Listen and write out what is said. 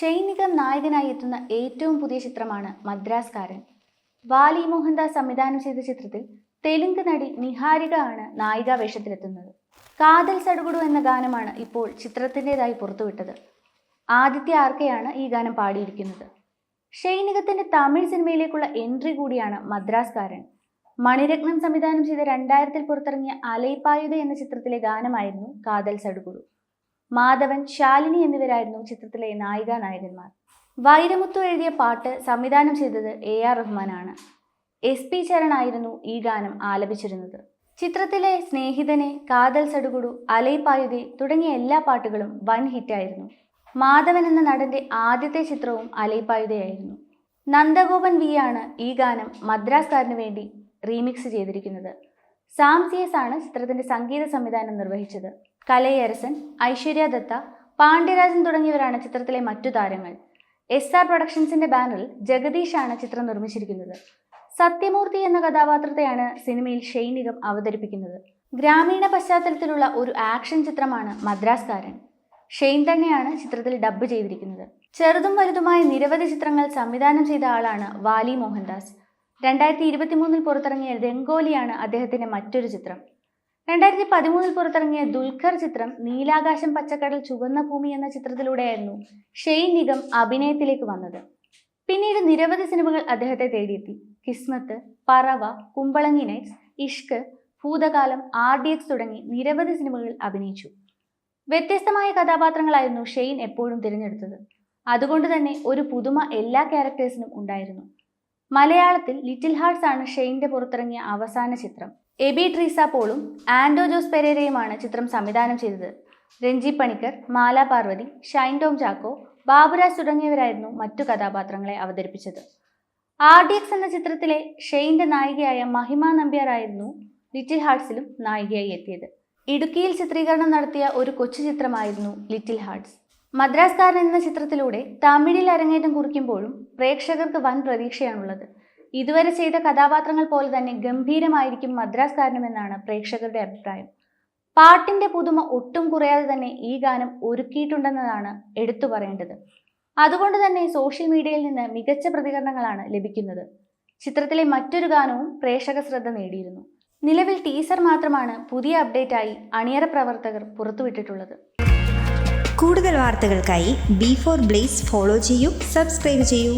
ഷൈനികം നായകനായി എത്തുന്ന ഏറ്റവും പുതിയ ചിത്രമാണ് മദ്രാസ്കാരൻ. വാലി മോഹൻദാസ് സംവിധാനം ചെയ്ത ചിത്രത്തിൽ തെലുങ്ക് നടി നിഹാരിക ആണ് നായികാ വേഷത്തിലെത്തുന്നത്. കാതൽ സടുകുടു എന്ന ഗാനമാണ് ഇപ്പോൾ ചിത്രത്തിന്റെതായി പുറത്തുവിട്ടത്. ആദിത്യ ആർക്കെയാണ് ഈ ഗാനം പാടിയിരിക്കുന്നത്? ഷൈനികത്തിന്റെ തമിഴ് സിനിമയിലേക്കുള്ള എൻട്രി കൂടിയാണ് മദ്രാസ്കാരൻ. മണിരത്നം സംവിധാനം ചെയ്ത രണ്ടായിരത്തിൽ പുറത്തിറങ്ങിയ അലൈപ്പായുധ എന്ന ചിത്രത്തിലെ ഗാനമായിരുന്നു കാതൽ സടുകുടു. മാധവൻ ശാലിനി എന്നിവരായിരുന്നു ചിത്രത്തിലെ നായിക നായകന്മാർ. വൈരമുത്തു എഴുതിയ പാട്ട് സംവിധാനം ചെയ്തത് എ ആർ റഹ്മാനാണ്. എസ് പി ചരണായിരുന്നു ഈ ഗാനം ആലപിച്ചിരുന്നത്. ചിത്രത്തിലെ സ്നേഹിതനെ കാതൽ സടുകുടു അലൈപ്പായുതി തുടങ്ങിയ എല്ലാ പാട്ടുകളും വൻ ഹിറ്റായിരുന്നു. മാധവൻ എന്ന നടന്റെ ആദ്യത്തെ ചിത്രവും അലൈപ്പായുതയായിരുന്നു നന്ദഗോപൻ വി ആണ് ഈ ഗാനം മദ്രാസ്കാരന് വേണ്ടി റീമിക്സ് ചെയ്തിരിക്കുന്നത്. സാം സി എസ് ആണ് ചിത്രത്തിന്റെ സംഗീത സംവിധാനം നിർവഹിച്ചത്. കലയരസൻ ഐശ്വര്യ ദത്ത പാണ്ഡ്യരാജൻ തുടങ്ങിയവരാണ് ചിത്രത്തിലെ മറ്റു താരങ്ങൾ. എസ് ആർ പ്രൊഡക്ഷൻസിന്റെ ബാനറിൽ ജഗദീഷാണ് ചിത്രം നിർമ്മിച്ചിരിക്കുന്നത്. സത്യമൂർത്തി എന്ന കഥാപാത്രത്തെയാണ് സിനിമയിൽ ഷൈനികം അവതരിപ്പിക്കുന്നത്. ഗ്രാമീണ പശ്ചാത്തലത്തിലുള്ള ഒരു ആക്ഷൻ ചിത്രമാണ് മദ്രാസ് മദ്രാസ്കാരൻ. ഷെയ്ൻ തന്നെയാണ് ചിത്രത്തിൽ ഡബ്ബ് ചെയ്തിരിക്കുന്നത്. ചെറുതും വലുതുമായ നിരവധി ചിത്രങ്ങൾ സംവിധാനം ചെയ്ത ആളാണ് വാലി മോഹൻദാസ്. രണ്ടായിരത്തി ഇരുപത്തിമൂന്നിൽ പുറത്തിറങ്ങിയ രംഗോലിയാണ് അദ്ദേഹത്തിന്റെ മറ്റൊരു ചിത്രം. രണ്ടായിരത്തി പതിമൂന്നിൽ പുറത്തിറങ്ങിയ ദുൽഖർ ചിത്രം നീലാകാശം പച്ചക്കടൽ ചുവന്ന ഭൂമി എന്ന ചിത്രത്തിലൂടെയായിരുന്നു ഷെയ്ൻ നിഗം അഭിനയത്തിലേക്ക് വന്നത്. പിന്നീട് നിരവധി സിനിമകൾ അദ്ദേഹത്തെ തേടിയെത്തി. Kismath Parava Kumbalangi Nights Ishq Bhoothakaalam R D X തുടങ്ങി നിരവധി സിനിമകളിൽ അഭിനയിച്ചു. വ്യത്യസ്തമായ കഥാപാത്രങ്ങളായിരുന്നു ഷെയ്ൻ എപ്പോഴും തിരഞ്ഞെടുത്തത്. അതുകൊണ്ട് തന്നെ ഒരു പുതുമ എല്ലാ ക്യാരക്ടേഴ്സിനും ഉണ്ടായിരുന്നു. മലയാളത്തിൽ ലിറ്റിൽ ഹാർട്സ് ആണ് ഷെയ്ന്റെ പുറത്തിറങ്ങിയ അവസാന ചിത്രം. എബി ട്രീസ പോളും ആൻഡോ ജോസ് പെരേരയുമാണ് ചിത്രം സംവിധാനം ചെയ്തത്. രഞ്ജി പണിക്കർ മാല പാർവതി ഷൈൻ ടോം ചാക്കോ ബാബുരാജ് തുടങ്ങിയവരായിരുന്നു മറ്റു കഥാപാത്രങ്ങളെ അവതരിപ്പിച്ചത്. ആർ ഡി എക്സ് എന്ന ചിത്രത്തിലെ ഷെയ്ന്റെ നായികയായ മഹിമ നമ്പ്യാറായിരുന്നു ലിറ്റിൽ ഹാർട്സിലും നായികയായി എത്തിയത്. ഇടുക്കിയിൽ ചിത്രീകരണം നടത്തിയ ഒരു കൊച്ചു ചിത്രമായിരുന്നു ലിറ്റിൽ ഹാർട്സ്. മദ്രാസ് മദ്രാസ്കാരൻ എന്ന ചിത്രത്തിലൂടെ തമിഴിൽ അരങ്ങേറ്റം കുറിക്കുമ്പോഴും പ്രേക്ഷകർക്ക് വൻ പ്രതീക്ഷയാണുള്ളത്. ഇതുവരെ ചെയ്ത കഥാപാത്രങ്ങൾ പോലെ തന്നെ ഗംഭീരമായിരിക്കും മദ്രാസ് കാരണമെന്നാണ് പ്രേക്ഷകരുടെ അഭിപ്രായം. പാട്ടിന്റെ പുതുമ ഒട്ടും കുറയാതെ തന്നെ ഈ ഗാനം ഒരുക്കിയിട്ടുണ്ടെന്നതാണ് എടുത്തു പറയേണ്ടത്. അതുകൊണ്ട് തന്നെ സോഷ്യൽ മീഡിയയിൽ നിന്ന് മികച്ച പ്രതികരണങ്ങളാണ് ലഭിക്കുന്നത്. ചിത്രത്തിലെ മറ്റൊരു ഗാനവും പ്രേക്ഷക ശ്രദ്ധ നേടിയിരുന്നു. നിലവിൽ ടീസർ മാത്രമാണ് പുതിയ അപ്ഡേറ്റായി അണിയറ പ്രവർത്തകർ പുറത്തുവിട്ടിട്ടുള്ളത്. കൂടുതൽ വാർത്തകൾക്കായി ബി ഫോർ ബ്ലേസ് ഫോളോ ചെയ്യൂ സബ്സ്ക്രൈബ് ചെയ്യൂ.